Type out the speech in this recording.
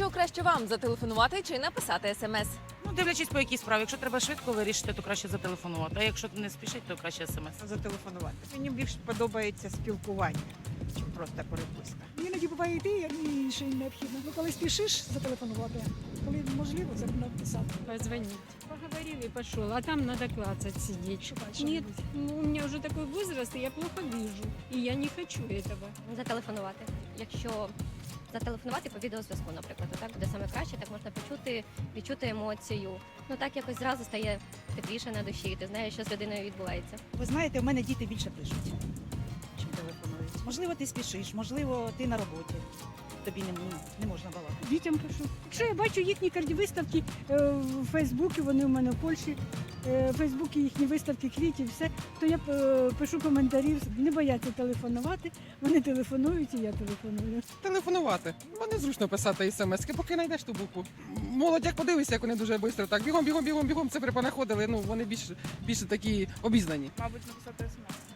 Що краще вам зателефонувати чи написати смс? Ну, дивлячись по якій справі. Якщо треба швидко вирішити, то краще зателефонувати. А якщо не спішить, то краще смс. зателефонувати. Мені більше подобається спілкування, ніж просто переписка. Іноді буває йти, як і ще й необхідно. Ну, коли спішиш, зателефонувати. Коли можливо, це написати. Позвонить. Поговорили, пошел, а там надо клацать сидеть. Нет, що-небудь. ну, у меня уже такой возраст, и я плохо вижу. И я не хочу этого. зателефонувати. Якщо зателефонувати по відеозв'язку, наприклад, так буде саме краще, так можна почути, відчути емоцію. Ну так якось зразу стає тепліше на душі, ти знаєш, що з людиною відбувається. Ви знаєте, у мене діти більше пишуть, чим телефонують. Можливо, ти спішиш, можливо, ти на роботі. Тобі не, ну, не можна балакати. Дітям пишу. Якщо я бачу їхні карді виставки е, в Фейсбуці, вони у мене в Польщі, в Фейсбуці їхні виставки квітів, все, то я е, пишу коментарів, не бояться телефонувати. Вони телефонують і я телефоную. телефонувати. Вони зручно писати смс, поки знайдеш ту букву. Молодь як подивишся, як вони дуже швидко так бігом, бігом, бігом, бігом це припонаходили. Ну вони більш більше такі обізнані. Мабуть, написати смс.